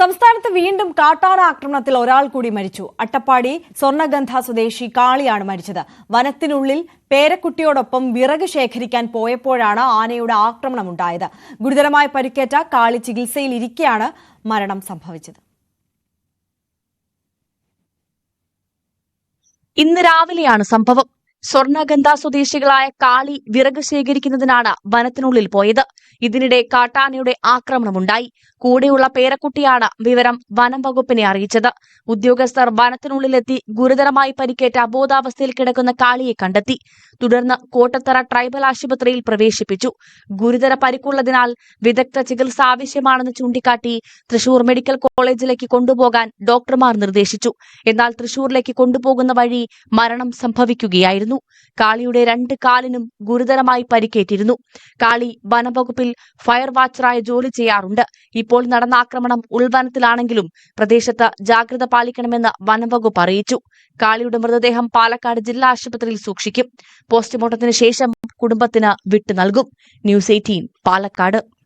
സംസ്ഥാനത്ത് വീണ്ടും കാട്ടാന ആക്രമണത്തിൽ ഒരാൾ കൂടി മരിച്ചു. അട്ടപ്പാടി സ്വർണഗന്ധ സ്വദേശി കാളിയാണ് മരിച്ചത്. വനത്തിനുള്ളിൽ പേരക്കുട്ടിയോടൊപ്പം വിറക് ശേഖരിക്കാൻ പോയപ്പോഴാണ് ആനയുടെ ആക്രമണമുണ്ടായത് ഗുരുതരമായ പരിക്കേറ്റ കാളി ചികിത്സയിലിരിക്കെയാണ് മരണം സംഭവിച്ചത്. ഇന്ന് രാവിലെയാണ് സംഭവം. സ്വർണഗന്ധ സ്വദേശികളായ കാളി വിറക് ശേഖരിക്കുന്നതിനാണ് വനത്തിനുള്ളിൽ പോയത്. ഇതിനിടെ കാട്ടാനയുടെ ആക്രമണമുണ്ടായി. കൂടെയുള്ള പേരക്കുട്ടിയാണ് വിവരം വനം വകുപ്പിനെ അറിയിച്ചത്. ഉദ്യോഗസ്ഥർ വനത്തിനുള്ളിലെത്തി ഗുരുതരമായി പരിക്കേറ്റ അബോധാവസ്ഥയിൽ കിടക്കുന്ന കാളിയെ കണ്ടെത്തി. തുടർന്ന് കോട്ടത്തറ ട്രൈബൽ ആശുപത്രിയിൽ പ്രവേശിപ്പിച്ചു. ഗുരുതര പരിക്കുള്ളതിനാൽ വിദഗ്ധ ചികിത്സ ആവശ്യമാണെന്ന് ചൂണ്ടിക്കാട്ടി തൃശൂർ മെഡിക്കൽ കോളേജിലേക്ക് കൊണ്ടുപോകാൻ ഡോക്ടർമാർ നിർദ്ദേശിച്ചു. എന്നാൽ തൃശൂരിലേക്ക് കൊണ്ടുപോകുന്ന വഴി മരണം സംഭവിക്കുകയായിരുന്നു. കാളിയുടെ രണ്ട് കാലിനും ഗുരുതരമായി പരിക്കേറ്റിരുന്നു. കാളി വനംവകുപ്പിൽ ഫയർ വാച്ചറായി ജോലി ചെയ്യാറുണ്ട്. ഇപ്പോൾ നടന്ന ആക്രമണം ഉൾവനത്തിലാണെങ്കിലും പ്രദേശത്ത് ജാഗ്രത പാലിക്കണമെന്ന് വനംവകുപ്പ് അറിയിച്ചു. കാളിയുടെ മൃതദേഹം പാലക്കാട് ജില്ലാ ആശുപത്രിയിൽ സൂക്ഷിക്കും. പോസ്റ്റ്മോർട്ടത്തിന് ശേഷം കുടുംബത്തിന് വിട്ടു നൽകും. News eighteen Palakkad.